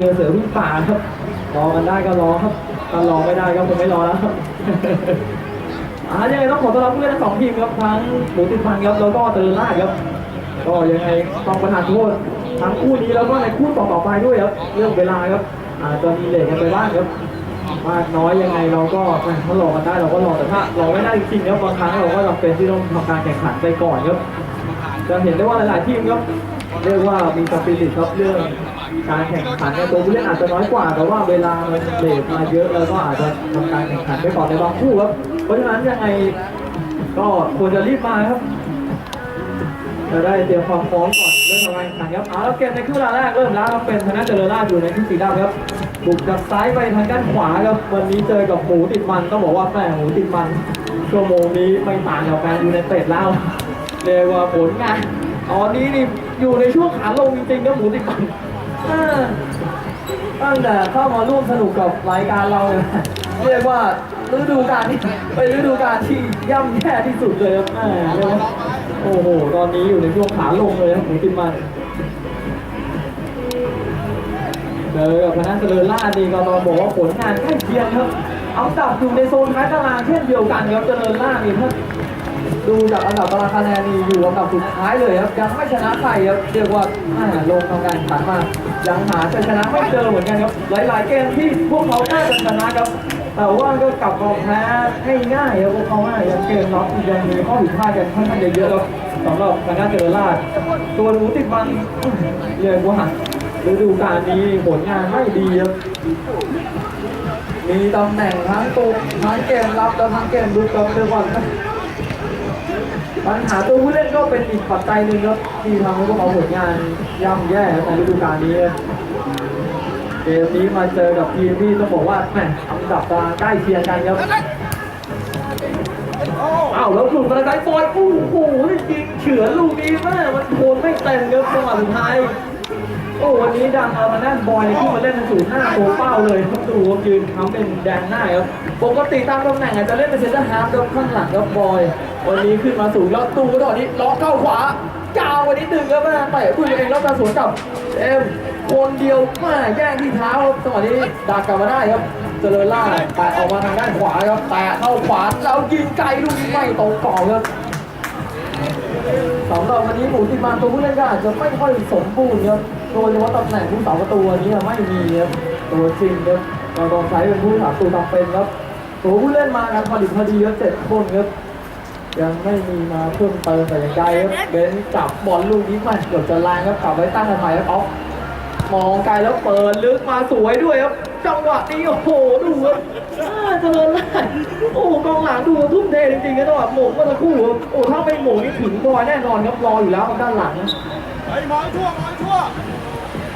เจอเสือวิ่งป่าครับ รอกันได้ก็รอครับถ้ารอไม่ได้ก็คงไม่รอแล้วครับอ่ายังไงต้องขอต้อนรับผู้เล่นทั้งสองทีมครับทั้งหมูติดพันครับแล้วก็เตอร์ล่าครับ ก็ยังไงต้องประทานโทษทั้งคู่นี้แล้วก็ในคู่ต่อๆไปด้วยครับ เรื่องเวลาครับอาจจะมีเลทกันไปบ้างครับ มากน้อยยังไงเราก็ถ้ารอกันได้เราก็รอแต่ถ้ารอไม่ได้จริงๆครับบางครั้งเราก็จำเป็นที่ต้องทำการแข่งขันไปก่อนครับจะเห็นได้ว่าหลายๆทีมครับเรียกว่ามีสปิริตครับเรื่อง การแข่งขันในตัวผู้เล่นอาจจะน้อยกว่า แต่ว่าเวลามันเลทมาเยอะแล้วก็อาจจะทำการแข่งขันไปก่อนในบางคู่ครับเพราะฉะนั้นยังไงก็ควรจะรีบมาครับจะได้เตรียมความพร้อมก่อนเรื่องทำการแข่งขันครับเอาแล้วเกมในครึ่งเวลาแรกเริ่มแล้วเป็นธนาเจริญราชอยู่ในครึ่งสีดำครับบุกจากซ้ายไปทางด้านขวาครับวันนี้เจอกับหมูติดมันต้องบอกว่าแม่หมูติดมันชั่วโมงนี้ไม่ต่างกับแฟนยูไนเตดแล้วเรียกว่าผลงานตอนนี้นี่อยู่ในช่วงขาลงจริงๆครับหมูติดมัน ตั้งแต่เข้ามาร่วมสนุกกับรายการเราเนี่ยเรียกว่าฤดูกาลที่เป็นฤดูกาลที่ย่ำแย่ที่สุดเลยครับแม่โอ้โหตอนนี้อยู่ในช่วงขาลงเลยครับหมูติดมันเจอกับพนันเจริญล่าชนี่ก็ต้องบอกว่าผลงานใกล้เคียงครับ เอาดับอยู่ในโซนท้ายตารางเช่นเดียวกันครับเจริญล่านี่ถ้า ดูจากอันดับตารางคะแนนนี่อยู่อันดับสุดท้ายเลยครับยังไม่ชนะใครครับเรียกว่าแม่ลงทำการแข่งขันมายังหาชัยชนะไม่เจอเหมือนกันครับหลาย ๆ เกมที่พวกเขาน่าจะชนะครับ แต่ว่าก็กลับมาแพ้ง่ายๆครับพวกเขาง่ายยังเกมรับยังมีข้อผิดพลาดกันค่อนข้างจะเยอะครับสำหรับคณะเจริญราชตัวหนูติดบันเรียกว่าฤดูกาลนี้ผลงานไม่ดีครับมีตำแหน่งทั้งตัวทั้งเกมรับและทั้งเกมรุกครับเรียกว่า ปัญหาตัวผู้เล่นก็เป็นอีกปัจจัยหนึ่งครับที่ทำให้พวกเขาผลงานย่ำแย่ในฤดูกาลนี้เกมนี้มาเจอกับทีมที่ต้องบอกว่าแหมอันดับตางใกล้เคียงกันครับอ้าวแล้วถูกกระจายบอยโอ้โหจริงเฉือนลูกนี้แม่มันโคนไม่เต็มครับจังหวะสุดท้าย โอ้วันนี้ดังเอามาด้านบอยเนี่ยขึ้นมาเล่นในศูนย์หน้าตัวเป้าเลยครับดูครับยืนทำเป็นแดงหน้าครับปกติตามตำแหน่งอาจจะเล่นเป็นเซนเตอร์ฮาร์ฟครับข้างหลังครับบอย วันนี้ขึ้นมาสูงแล้วตูกระโดดนี้ล็อกเข้าขวายาวไปนิดนึงครับแม่เตะปืนเองแล้วมาสวนกับเอ็มคนเดียวแม่แย่งที่เท้าครับจังหวะนี้ดักกลับมาได้ครับเจริญล่าแตะออกมาทางด้านขวาครับแตะเข้าขวาแล้วยิงไกลลูกนี้ไม่ตรงกรอบครับสำหรับวันนี้หมูติดมาตัวผู้เล่นก็อาจจะไม่ค่อยสมบูรณ์ครับ โดยเฉพาะตำแหน่งผู้สาประตูวันนี้ไม่มีครับตัวจริงครับเราต้องใช้เป็นผู้สาประตูจำเป็นครับตัวผู้เล่นมากันพอดีพอดีครับเจ็ดคนครับยังไม่มีมาเพิ่มเติมแต่อย่างใดครับเบนซ์จับบอลลูกนี้มาเกือบจะแรงครับกลับไว้ตั้งกันใหม่ครับออฟมองไกลแล้วเปิดลึกมาสวยด้วยครับจังหวะนี้โอ้โหดูครับอ่าเจริญไล่โอ้กองหลังดูทุ่มเทจริงๆครับจังหวะหม่งเมื่อสักครู่ครับโอ้ถ้าไม่หม่งนี่ถึงบอยแน่นอนครับรออยู่แล้วด้านหลังไอ้หมอนทั่วหมอนทั่ว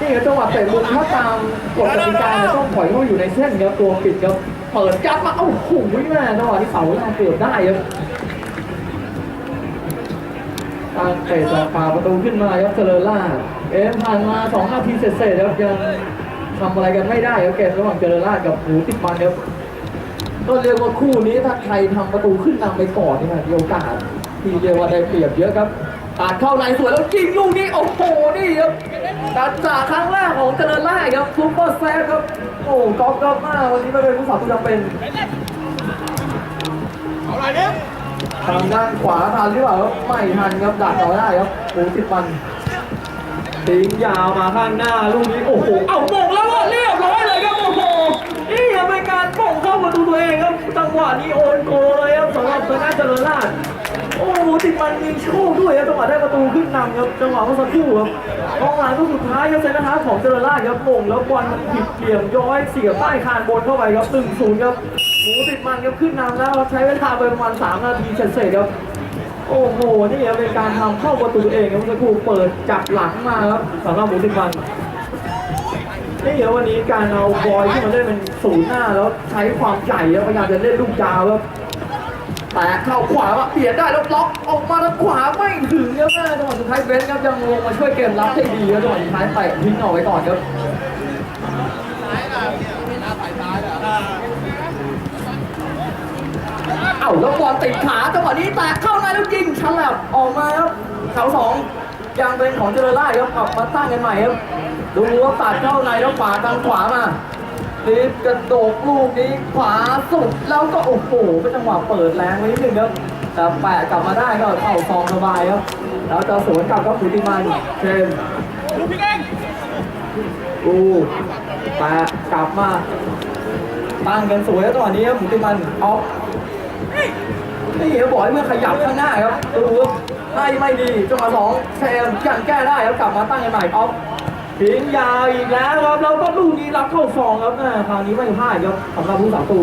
นี่ครับจังหวะเตะมุมถ้าตามกฎกติกาเนี่ยต้องปล่อยเข้าอยู่ในเส้นครับตัวปิดครับเปิดยัดมาโอ้โหแม่จังหวะที่เสาแรกเกือบได้ครับตั้งเตะจากปาประตูขึ้นมาครับเจริญล่า เอ็มผ่านมา2นาทีเสร็จๆครับยังทำอะไรกันไม่ได้ครับเกมระหว่างเจริญรากับหูติดมันครับก็เรียกว่าคู่นี้ถ้าใครทำประตูขึ้นนำไปก่อนนี่มันมีโอกาสที่เรียกว่าได้เปรียบเยอะครับตัดเข้าในสวยแล้วยิงลูกนี้โอ้โหนี่ครับ ตัดจากครั้งแรกของเจริญราชครับซุปเปอร์แซฟครับ โอ้กอล์ฟกอล์ฟมากวันนี้ไม่เป็นผู้สาวตัวจำเป็นเอาอะไรเนี่ยทางด้านขวาทันหรือเปล่าไม่ทันครับดักต่อได้ครับหมูติดมันทิ้งยาวมาข้างหน้าลูกนี้โอ้โหเอาโป่งแล้วอะเรียบร้อยเลยครับโอ้โหนี่ครับเป็นการป่งเข้าประตูตัวเองครับจังหวะนี้โอนโกเลยครับสำหรับทางด้านเจริญราช อ้โหติดมันมีโชคด้วยครับจังหวะได้ประตูขึ้นนำครับจังหวะเมื่อสักครู่ครับกองหลังลูกสุดท้ายครับเซนต์ฮาร์ของเจริญราชครับโงแล้วบอลมันผิดเหลี่ยมย้อยเสียบใต้คานบนเข้าไปครับ1 0ครับหมูติดมันครับขึ้นนำแล้วใช้เวลาไปประมาณ3นาทีเสร็จๆครับโอ้โห นี่เป็นการทำเข้าประตูเองครับเมื่อสักครู่เปิดจับหลังมาครับสำหรับหมูติดมันนี่ครับวันนี้การเอาบอยที่มาเล่นเป็นศูนย์หน้าแล้วใช้ความใหญ่ครับพยายามจะเล่นลูกยาวครับ แต่เข้าขวาว่าเปลี่ยนได้แล้วล็อกออกมาทางขวาไม่ถึงครับแม่จังหวะสุดท้ายเบนซ์ครับยังลงมาช่วยเกมรับได้ดีครับจังหวะสุดท้ายเตะทิ้งเอาไว้ก่อนครับเอ้าแล้วบอลติดขาจังหวะนี้แตะเข้าในแล้วยิงฉลับออกมาครับเสาสองยังเป็นของเจริญราชครับกลับมาตั้งกันใหม่ครับดูว่าตัดเข้าในแล้วขวาทางขวามา รีบกระโดดลูกนี้ขวาสุดแล้วก็โอ้โหเป็นจังหวะเปิดแรงไว้นิดนึงครับแต่แปะกลับมาได้ก็เข้าซองสบายครับแล้วจะสวนกลับก็ฟูติมันเชนลูกพี่เก่งอูแปะกลับมาตั้งกันสวยแล้วจังหวะนี้ครับฟูติมันออฟนี่เขาบอกให้เมื่อขยับข้างหน้าครับดูครับให้ไม่ดีจังหวะสองเชนยังแก้ได้ครับกลับมาตั้งกันใหม่ออฟ ทิ้งยาวอีกแล้วครับแล้วก็ลูกนี้รับเข้าฟองครับแม่คราวนี้ไม่พลาดครับสำหรับผู้สาวตู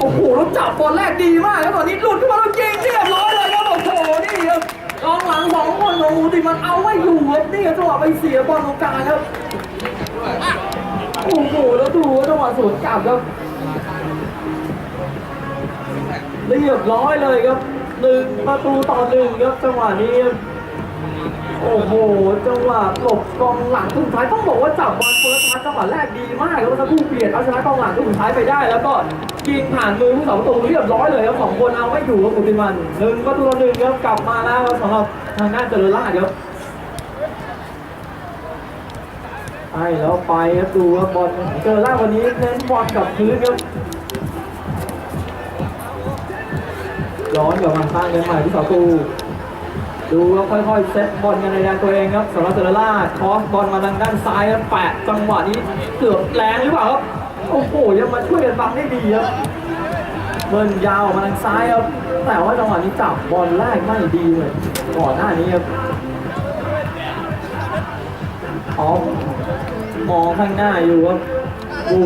โอ้โหแล้วจับบอลแรกดีมากครับตอนนี้หลุดขึ้นมาแล้วยิงเรียบร้อยเลยครับโอ้โหนี่ครับกองหลังสองคนของอูติมันเอาไม่อยู่ครับนี่ครับจังหวะไปเสียบอลตรงกลางครับโอ้โหแล้วดูจังหวะสวนกลับครับเรียบร้อยเลยครับหนึ่งประตูต่อหนึ่งครับจังหวะนี้ครับ โอ้โหจังหวะหลบกองหลังสุดท้ายต้องบอกว่าจับบอลเฟิร์สทัชจังหวะแรกดีมากแล้วก็ผู้เปลี่ยนเอาชนะกองหลังสุดท้ายไปได้ แล้วก็ยิงผ่านมือผู้สาประตูเรียบร้อยเลยครับสองคนเอาไม่อยู่ครับอุติมันหนึ่งประตูต่อหนึ่งครับกลับมาแล้วครับสำหรับทางด้านเจริญราชครับไอ้แล้วไปครับดูครับอลเจริญราวันนี้เน้นบอลกับพื้นครับย้อนกลับมาสร้างกันใหม่ผู้สาประตู ดูแล้วค่อยๆเซตบอลกันในแดนตัวเองครับสำหรับเซเรล่าคอสบอลมาทางด้านซ้ายแล้วแปะจังหวะนี้เกือบแรงหรือเปล่าครับโอ้โหยังมาช่วยกันบังได้ดีครับเบิร์นยาวมาทางซ้ายครับแต่ว่าจังหวะนี้จับบอลแรกไม่ดีเลยก่อนหน้านี้ครับออฟมองข้างหน้าอยู่ครับดู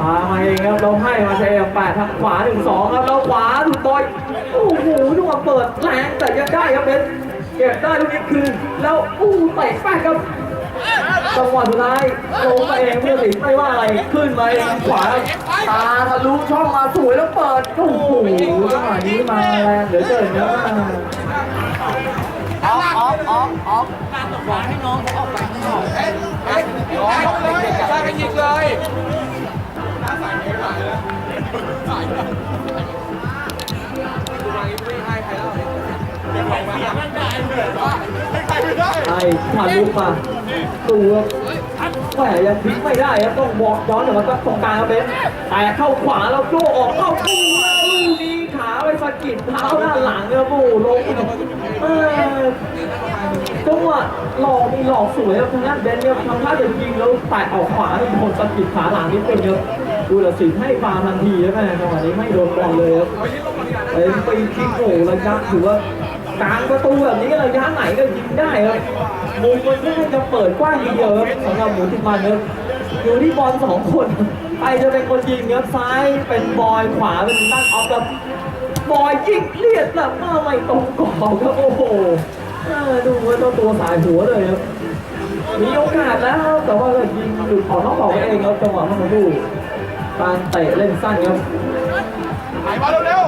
พามาเองครับเราให้มาเชยแปะทางขวาหนึ่งสองครับแล้วขวาถูกบอย โอ้โหจังหวเปิดแรงแต่ยังได้ครับเบนเก็บได้ลูกนี้คืนแล้วอู้เตะแป๊กครับจังหวะสุดท้ายลงมาเองเพื่อสิไม่ว่าอะไรขึ้นมาเองขวาตาทะลุช่องมาสวยแล้วเปิดโอ้โหจังหวะนี้มาแรงเหลือเกินครับออกออกออกออกบอกให้น้องเขาออกไปข้างนอกร้องเลยใช่กันยิงเลย ไอ้ทะลุมาตัวแหมยังพลิกไม่ได้ครับต้องบอกย้อนกลับมาตรงกลางครับเบนแต่เข้าขวาแล้วโยกออกเข้าปูแล้วลูกนี้ขาไปสะกิดเท้าด้านหลังครับโอ้โหลงจังหวะหลอกมีหลอกสวยครับทางด้านเบนเนี่ยทำท่าจะยิงแล้วแตะออกขวาเป็นคนสะกิดขาหลังนิดนึงครับดูแลสินให้ฟาทันทีครับแม่จังหวะนี้ไม่โดนบอลเลยครับเป็นปีคิงโอ้ระยะถือว่า กลางประตูแบบนี้ระยะไหนก็ยิงได้ครับมุมมันไม่ได้จะเปิดกว้างเดียวครับสำหรับหมูติดมันครับอยู่ที่บอลสองคนใครจะเป็นคนยิงครับซ้ายเป็นบอยขวาเป็นด้านออฟครับบอยยิงเลียดแบบมาไม่ตรงกรอบครับโอ้โหดูว่าเจ้าตัวสายหัวเลยครับมีโอกาสแล้วแต่ว่าก็ยิงหลุดออกนอกกรอบไปเองครับจังหวะมันดูการเตะเล่นสั้นครับถ่ายบอลเร็ว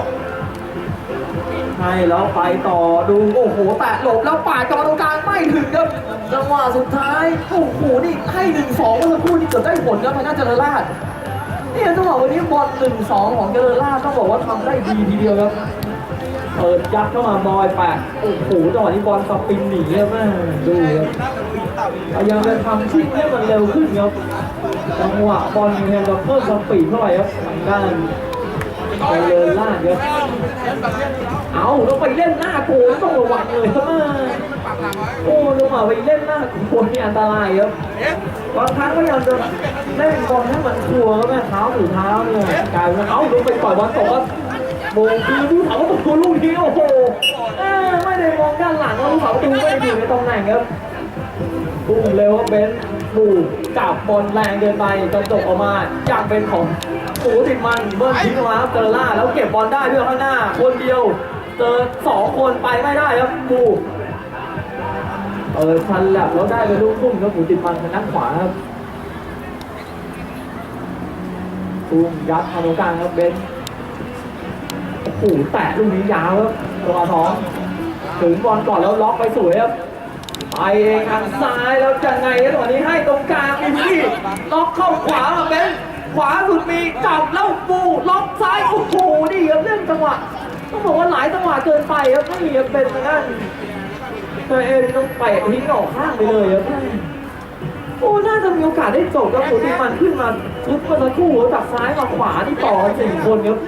ให้แล้วไปต่อดูโอ้โหแตะหลบแล้วปาดกลับมาตรงกลางไม่ถึงครับจังหวะสุดท้ายโอ้โหนี่ให้หนึ่งสองเมื่อสักครู่นี่เกือบได้ผลครับทางด้านเจริญราชนี่จังหวะวันนี้บอลหนึ่งสองของเจริญราชต้องบอกว่าทำได้ดีทีเดียวครับเปิดยัดเข้ามาบอยแปะโอ้โหจังหวะนี้บอลสปินหนีครับแม่ดูครับพยายามจะทำชิ่งให้มันเร็วขึ้นครับจังหวะบอลพยายามจะเพิ่มสปีดเข้าไปครับทางด้านไปเดินลาดครับ เอาแล้วไปเล่นหน้าโกนต้องระวังเลยครับแม่โอ้ลงมาไปเล่นหน้าโกนนี่อันตรายครับบางครั้งก็พยายามจะเล่นบอลให้มันครัวครับแม่เท้าถือเท้าเนี่ยกลายเป็นเอาลงไปต่อยบอลตกครับโมงคือผู้สาวประตูลูกนี้โอ้โหเอ้อไม่ได้มองด้านหลังแล้วผู้สาวประตูไม่ได้อยู่ในตำแหน่งครับพุ่งเร็วครับเบนซ์ดูจับบอลแรงเกินไปกระจกออกมาอยากเป็นของหมูติดมันเบิ้ลทิ้งออกมาครับเจอล่าแล้วเก็บบอลได้ด้วยข้างหน้า คนเดียว เจอสองคนไปไม่ได้ครับกูเออชันแลบแล้วได้ไปลูกทุ่มครับหมูติดมันทางด้านขวาครับทุ่มยัดมาตรงกลางครับเบนซ์โอ้โหแตะลูกนี้ยาวครับตัวท้องถึงบอลก่อนแล้วล็อกไปสวยครับไปเองทางซ้ายแล้วจะไงครับตอนนี้ให้ตรงกลางมีพี่ล็อกเข้าขวามาเป็นขวาสุดมีจับแล้วปูล็อกซ้ายโอ้โหนี่ครับเล่นจังหวะ ต้องบอกว่าหลายจังหวะเกินไปครับไม่มีเป็นทางด้านแต่เอ็นต้องเตะทิ้งออกข้างไปเลยครับโอ้น่าจะมีโอกาสได้จบครับหมูติมันขึ้นมาทุบเมื่อสักคู่จากซ้ายมาขวาที่ต่อกันสี่คนครับ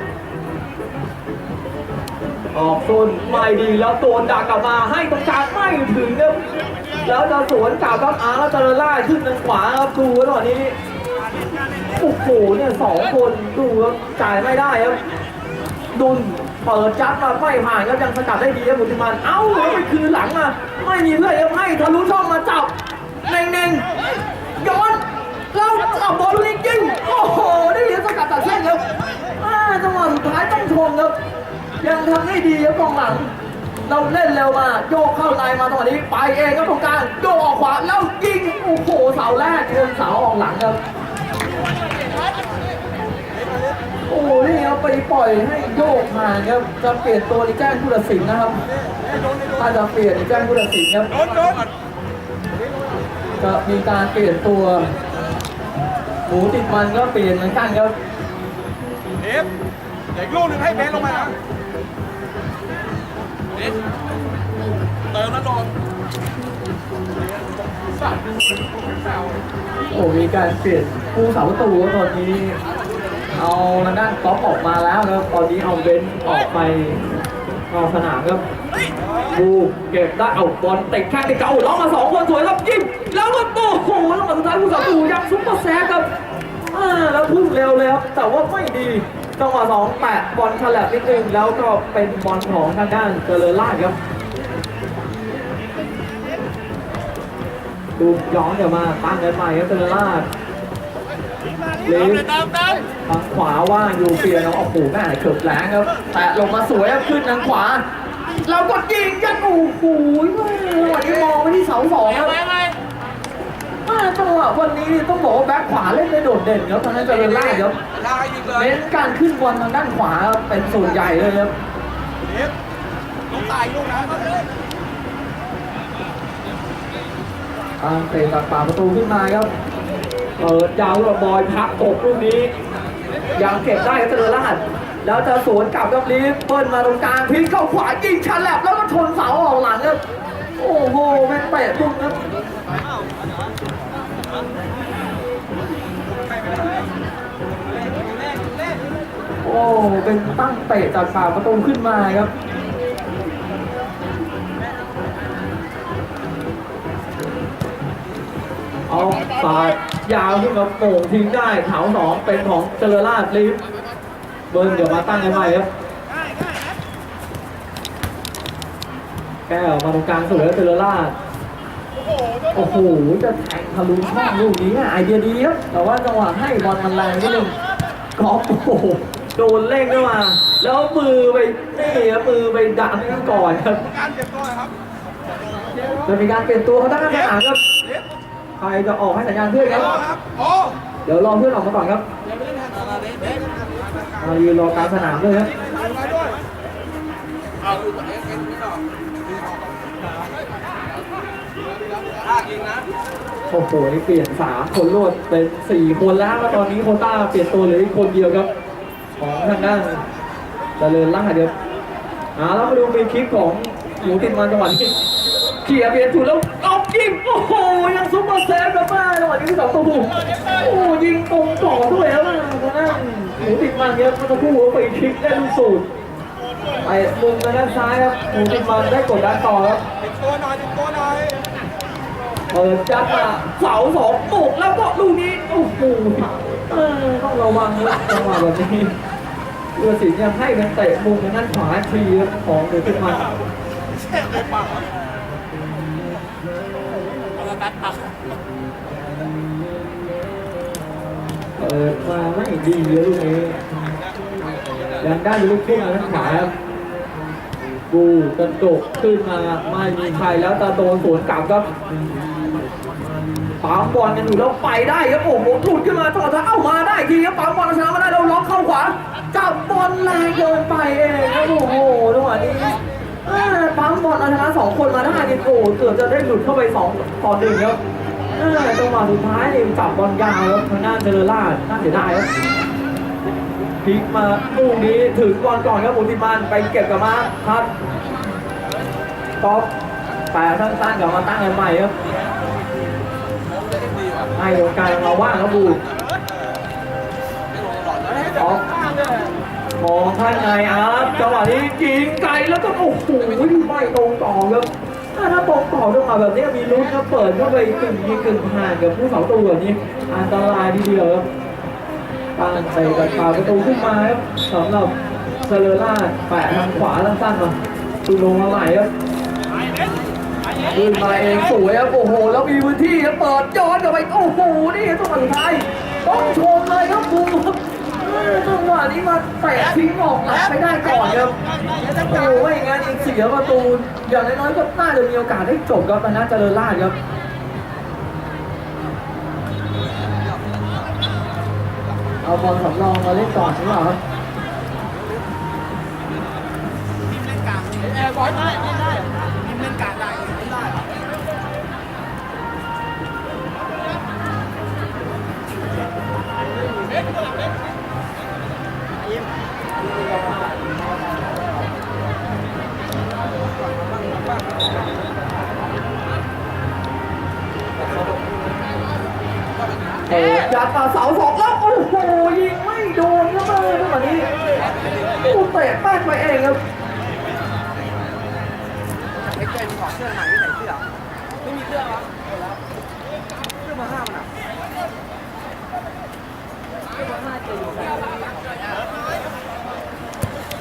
ออกโซนไม่ดีแล้วโดนดักกลับมาให้ตรงกลางไม่ถึงครับแล้วจะสวนกลับครับอาร์แล้วจะล่าขึ้นทางขวาครับดูตอนนี้โอ้โหเนี่ยสองคนดูครับจ่ายไม่ได้ครับดุน เปิดจับมาไม่ผ่านครับยังสกัดได้ดีครับบุติมันเอ้าแล้วไปคืนหลังมาไม่มีเพื่อนครับให้ทะลุช่องมาจับเน่งๆย้อนแล้วเอาบอลลูกนี้ยิงโอ้โหได้เหรียญสกัดตัดเส้นครับจังหวะสุดท้ายต้องชมครับยังทำได้ดีครับกองหลัง เราเล่นเร็วมาโยกเข้าในมาตอนนี้ไปเองครับตรงกลางโยกออกขวาแล้วยิงโอ้โหเสาแรกชนเสาออกหลังครับ หนี่ครับไปปล่อยให้โยกมาครับจะเปลี่ยนตัวในแจ้งผู้ตัดสินนะครับถ้าจะเปลี่ยนในแจ้งผู้ตัดสินครับโดนโดนจะมีการเปลี่ยนตัวหมูติดมันก็เปลี่ยนเหมือนกันครับเอฟเด็กลูกหนึ่งให้เบนลงมานะเอฟเติมแล้วโดนโอ้มีการเปลี่ยนผู้สาประตูครับตอนนี้ เอาทางด้านก๊อฟออกมาแล้วครับ ตอนนี้เอาเบนซ์ออกไปนอกสนามครับดูเก็บได้เอาบอลเตะข้างติดเก่าล็อกมาสองคนสวยครับยิงแล้วก็โอ้โหแล้วมาสุดท้ายผู้สาประตูยังซุปเปอร์แซกครับอ่าแล้วพุ่งเร็วเลยครับแต่ว่าไม่ดีจังหวะสองแปะบอลฉลับนิดนึงแล้วก็เป็นบอลของทางด้านเจริญราชครับดูย้อนเดี๋ยวมาตั้งกันใหม่ครับเจริญราช เลเติมนเลยเติมเติมทางขวาว่างอยู่เปลี่ยนเอาออกหูแม่เกือบแรงครับ แตะลงมาสวยครับขึ้นทางขวาแล้วก็ยิงกันโอ้โหวันนี้มองไปที่เสาสองครับมาจังหวะวันนี้นี่ต้องบอกว่าแบ็คขวาเล่นได้โดดเด่นครับทางนั้นเจริญราชครับลากยิงเลยเน้นการขึ้นบอลทางด้านขวาเป็นส่วนใหญ่เลยครับเอฟลูกตายลูกนะทางเตะตัดป่ากประตูขึ้นมาครับ เปิดยาวกับอยพักอกลูกนี้ ยังเก็บได้ครับเจริญราชแล้วจะสวนกลับกับลีฟเปิ้ลมาตรงกลางพลิกเข้าขวายิงชันแลบแล้วก็ชนเสาออกหลังครับโอ้โหแม่งเตะตุ้มครับโอ้เป็นตั้งเตะจากปากประตูขึ้นมาครับเอาสาย ยาวขึ้นมาโป่งทิ้งได้แถวสองเป็นของเจริญราชลีฟเบิร์นเดี๋ยวมาตั้งกันใหม่ครับแก้วมาตรงกลางสวยแล้วเจริญราชโอ้โหจะแทงทะลุช่องลูกนี้ไอเดียดีครับแต่ว่าจังหวะให้บอลมันแรงนิดนึงกอล์ฟโอ้โหโดนเล่งเข้ามา แล้วมือไปนี่ครับมือไปดันก่อนครับการเก็บตัวครับจะมีการเปลี่ยนตัวเขาตั้งคำถามครับเอฟ ใครจะออกให้สัญญาณเพื่อนครับครับ โอ้เดี๋ยวรอเพื่อนออกมาก่อนครับมายืนรอกลางสนามเลยครับมาด้วยลากยิงนะโอ้โหนี่เปลี่ยนสามคนรวดเป็นสี่คนแล้วแล้วตอนนี้โควต้าเปลี่ยนตัวเหลืออีกคนเดียวครับ ของทางด้านเจริญล่าเดียวอ่าแล้วมาดูมีคลิปของหมูติดมันจังหวะนี้เขี่ยเปลี่ยนถูกแล้วเอายิงโอ้โหยัง ซุปเปอร์เซฟกับมาจังหวะนี้ที่สองตัวบุกโอ้ยิงตรงต่อด้วยแล้วนะทางด้านหมูติดมันครับเมื่อสักครู่ไปคลิกได้ลูกสูตรไปมุมทางด้านซ้ายครับหมูติดมันได้กดดันต่อครับติดตัวหน่อยติดตัวหน่อยเปิดจัดมาเสาสองปุกแล้วก็ลูกนี้โอ้โหต้องระวังนะจังหวะแบบนี้เรือสินยังให้เป็นเตะมุมทางด้านขวาทีของเดือดขึ้น เช็ดเลยปากเปิดมาไม่ดีเลยลูกนี้ยังได้ลูกขึ้นทางด้านขวาครับบูกระดกขึ้นมาไม่มีใครแล้วตาโดนสวนกลับครับปั๊มบอลกันอยู่แล้วไปได้ครับโอ้โหหลุดขึ้นมาต่อถ้าเอามาได้ทีครับปั๊มบอลชนะมาได้เราล็อกเข้าขวาจับบอลแรงเกินไปเองครับโอ้โหจังหวะนี้ ปั๊มบอลเอาชนะสองคนมาได้ดิโอ้เกือบจะได้หลุดเข้าไปสองต่อหนึ่งครับอ่าจังหวะสุดท้ายนี่จับบอลยาวครับทางด้านเจริญราชน่าเสียดายครับพลิกมาลูกนี้ถึงบอลก่อนครับบุติมันไปเก็บกับมาครับต๊อปแปะสั้นๆกลับมาตั้งกันใหม่ครับให้ตรงกลางมาว่างครับบู มองข้างในอาร์ตจังหวะนี้ยิงไกลแล้วก็โอ้โหไม่ตรงต่อครับถ้าถ้าตรงต่อขึ้นมาแบบนี้มีลุ้นครับเปิดเข้าไปกึ่งยิงกึ่งห่างกับผู้เสาตัวนี้อันตรายทีเดียวครับตั้งเตะกับปาประตูขึ้นมาครับสำหรับเซเลร่าแปะทางขวาสั้นๆมาตูลงมาใหม่ครับขึ้นมาเองสวยครับโอ้โห แล้วมีพื้นที่ครับเปิดย้อนกลับไปโอ้โหนี่จังหวสุดท้ายต้องชมเลยครับบูมครับเออ จังหวะนี้มาแตะทิ้งออกหลังไปได้ก่อนครับโอ้โหไม่งั้นอีกเสียประตูอย่างน้อยๆก็น่าจะมีโอกาสได้จบครับแต่น่าเจริญราชครับเอาบอลสำรองมาเล่นก่อนหรือเล่าครับ เอ๊ะยัดมาเสาสองแล้วโอ้โหยิงไม่โดนครับเออจังหวะนี้โอ้เตะแป้นไปเองครับเอ็กเจนถอเสื้อใหม่ไม่ใส่เสื้อไม่มีเสื้อครับเสื้อมาห้ามันอะ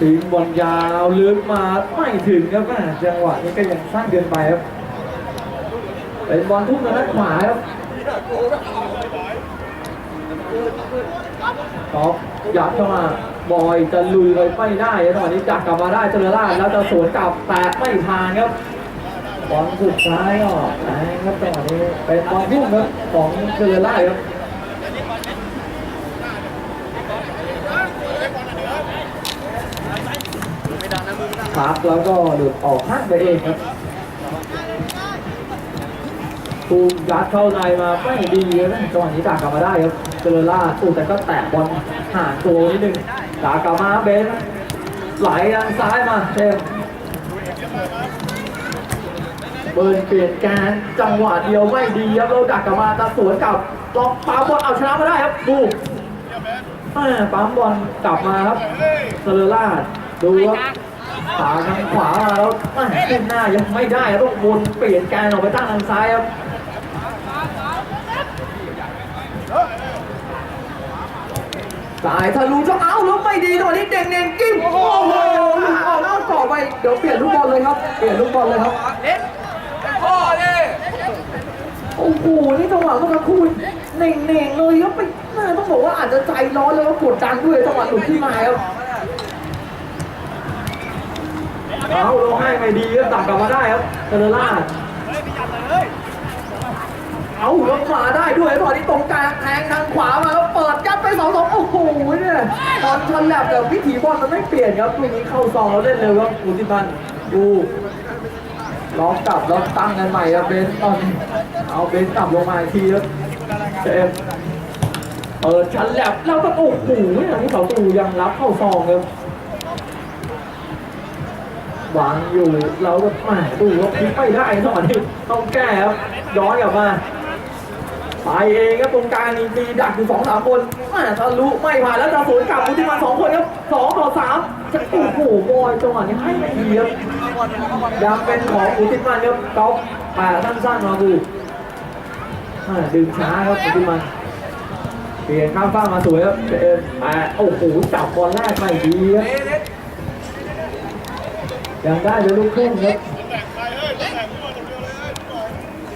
ถึงบอลยาวลึกมาไม่ถึงครับแม่จังหวะนี้ก็ยังสั้นเกินไปครับเป็นบอลทุ่มทางด้านขวาครับ ท็อปยัดเข้ามาบอยจะลุยเลยไม่ได้ครับจังหวะนี้จักกลับมาได้เจริญราชแล้วจะสวนกลับแต่ไม่ผ่านครับบอลสุดท้ายก็แรงครับจังหวะนี้เป็นบอลทุ่มครับของเจริญราชครับพักแล้วก็หลุดออกข้างไปเองครับตูมยัดเข้าในมาไม่ดีเลยนะจังหวะนี้จากกลับมาได้ครับ เจริญล่าตูแต่ก็แตะบอลห่างตัวนิดนึงจากกลับมาเบนไหลทางซ้ายมาเชมเบิร์นเปลี่ยนการจังหวะเดียวไม่ดีครับเราดักกลับมาตะสวนกลับล็อกปั๊มบอลเอาชนะมาได้ครับดูอ่าปั๊มบอลกลับมาครับเจริญล่าดูครับขาทางขวามาแล้วแม่ขึ้นหน้ายังไม่ได้ต้องวนเปลี่ยนการออกไปตั้งทางซ้ายครับ สายทะลุช่องเอาแล้วไม่ดีตอนนี้เด้งเด้งกิ้มโอ้โหหลุดออกนอกกรอบไปเดี๋ยวเปลี่ยนลูกบอลเลยครับเปลี่ยนลูกบอลเลยครับเล่นเป็นพ่อดิโอ้โหนี่จังหวะเมื่อสักครู่เน่งเน่งๆเลยครับไปแม่ต้องบอกว่าอาจจะใจร้อนแล้วก็กดดันด้วยจังหวะหลุดที่มาครับเอาลงให้ไม่ดีก็ตัดกลับมาได้ครับเจริญราชเอาลงมาได้ด้วยตอนนี้ตรงกลางแทงทางขวามาแล้วเปิดยัดไป ตอนชันแลบแต่วิถีบอลมันไม่เปลี่ยนครับลูกนี้เข้าซองแล้วเล่นเร็วครับอุติพันธ์ดูล็อกกลับแล้วตั้งกันใหม่ครับเบนตอนเอาเบนซ์กลับลงมาอีกทีครับเจมเปิดชันแลบแล้วก็โอ้โหอย่างนี้เสาตูยังรับเข้าซองครับวางอยู่เราก็แหมาดูว่าพลิกไม่ได้ตอนนี้ต้องแก้ครับย้อนกลับมา ไปเองครับตรงกลางนี่มีดักอยู่สองสามคนแมาทะลุไม่ผ่านแล้วจะสวนกลับมุติมาสองคนครับสองต่อสามจะโอ้โหบอยจังหวะนี้ให้ไม่ดีครับยังเป็นของอุติมันครับก๊อฟแปะสั้นๆมาดูดึงช้าครับอุติมันเปลี่ยนข้ามฟ้ามาสวยครับเอ็นแปะโอ้โหจับบอลแรกไม่ดีครับยังได้เลยลูกครึ่งครับ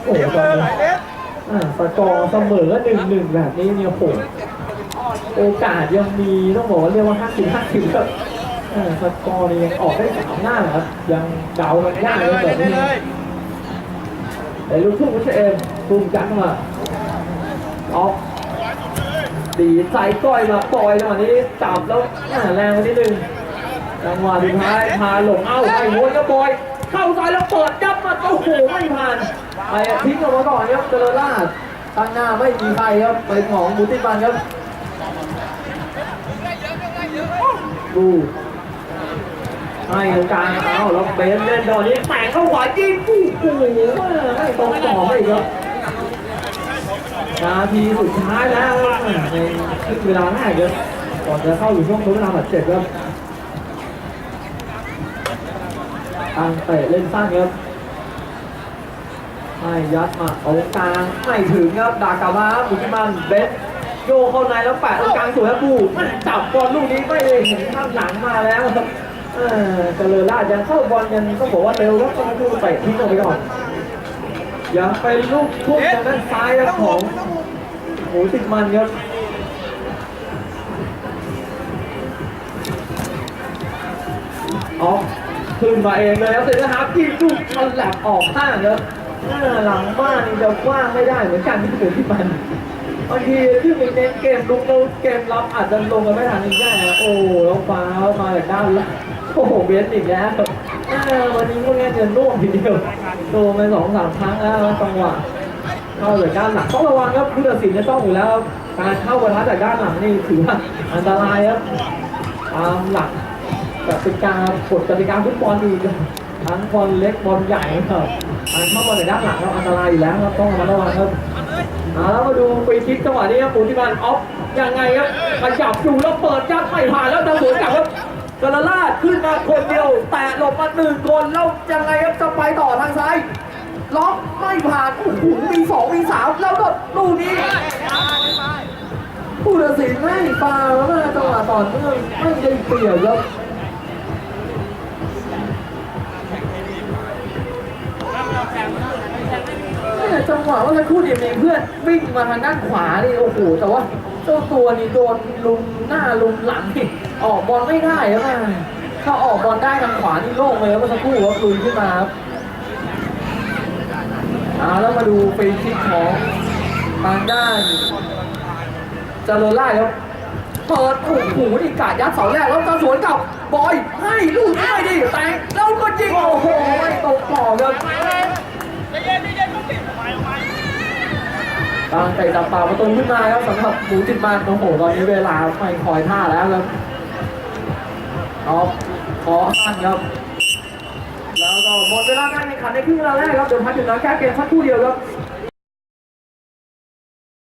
โอ้โห อ่าสกอร์เสมอหนึ่งหนึ่งแบบนี้เนี่ยโหโอกาสยังมีต้องบอกว่าเรียกว่าห้าสิบห้าสิบครับสกอร์นี่ยังออกได้สามหน้าครับ ยังเดากันยากเลยแบบนี้แต่ลูกทุ่งก็เชมปุ่มกันมาออกดีใส่ก้อยมาปล่อยจังหวะนี้จับแล้วแรงไปนิดนึงจังหวะสุดท้ายพาหลงเอ้าไอ้โวยก็บอย เข้าซ้ายแล้วเปิดยับมาโอ้โหไม่ผ่าน ไปทิ้งออกมาก่อนครับเจริญราชตั้งหน้าไม่มีใครครับไปของบุติบันครับดูให้กลางเอาแล้วเบนเล่นดอกนี้แตกเข้าขวายิงปุ๊บโอ้โหไม่ตรงต่อไม่ครับนาทีสุดท้ายแล้วในครึ่งเวลาแรกครับก่อนจะเข้าอยู่ช่วงทดเวลาบาดเจ็บครับตั้งเตะเล่นสั้นครับ ให้ยัดมาเอากลางไม่ถึงครับดากกลับมาบุกิมันเบนโยเข้าในแล้วแปะตรงกลางสวยครับบูจับบอลลูกนี้ไม่ได้เห็นข้างหลังมาแล้วครับเออเจริญราชยังเข้าบอลยังต้องบอกว่าเร็วครับต้องดูเตะทิ้งออกไปก่อนยังเป็นลูกทุ่งทางด้านซ้ายครับของหติดมันครับออกขึ้นมาเองเลยครับเสร็จนะครับที่ลูกมันแหลกออกข้างครับ เออหลังบ้านนี่จะกว้างไม่ได้เหมือนกันที่หมูติดมันบางทีที่มีเน้นเกมลุกแล้วเกมรับอาจจะลงกันไม่ทันอีกได้นะโอ้แล้วฟ้ามาจากด้านละโอ้โหเบสอีกแล้ววันนี้พวกนี้จะน่วมทีเดียวโดนไปสองสามครั้งแล้วจังหวะเข้าจากด้านหลังต้องระวังครับผู้ตัดสินจะต้องอยู่แล้วการเข้าบอลทัดจากด้านหลังนี่ถือว่าอันตรายครับตามหลักกติกากฎกติกาฟุตบอลอีก ทั้งบอลเล็กบอลใหญ่ครับการเข้าบอลจากด้านหลังเราอันตรายอยู่แล้วครับต้องระมัดระวังครับเอาแล้วมาดูฟรีคิกจังหวะนี้ครับปูที่มันออฟยังไงครับขยับอยู่แล้วเปิดยัดไม่ผ่านแล้วจะสวนกลับครับกระลาดขึ้นมาคนเดียว แต่หลบมาหนึ่งคนแล้วยังไงครับจะไปต่อทางซ้ายล็อกไม่ผ่านโอ้โหมีสองมีสามแล้วก็ลูกนี้ผู้ตัดสินไม่ฟาวแล้วมาจังหวะต่อเนื่องไม่ได้เปรียบครับ จังหวะว่าสักครู่เดียวมีเพื่อนวิ่งมาทางด้านขวานี่โอ้โหแต่ว่าเจ้าตัวนี่โดนลุมหน้าลุมหลังนี่ออกบอลไม่ได้ครับถ้าออกบอลได้ทางขวานี่โล่งเลยครับเมื่อสักครู่ครับลุยขึ้นมาครับเอาแล้วมาดูฟรีคิกของทางด้านเจริญไล่ครับเปิดโอ้โหนี่กาดยัดเสาแรกแล้วจะสวนกับบอยให้ลูกนี้ดีแต่แล้วก็ยิงโอ้โหตกกรอบครับ ตังใจจับปาประตูขึ้นมาครับสำหรับหมูจิตมานโอ้โหตอนนี้เวลาไม่คอยท่าแล้วครับออาขอท่านครับ แล้วก็หมดเวลาการแข่งขันในครึ่งเวลาแรกครับเดี๋ยวพักจุดน้อยแค่เกมสักครู่เดียวครับ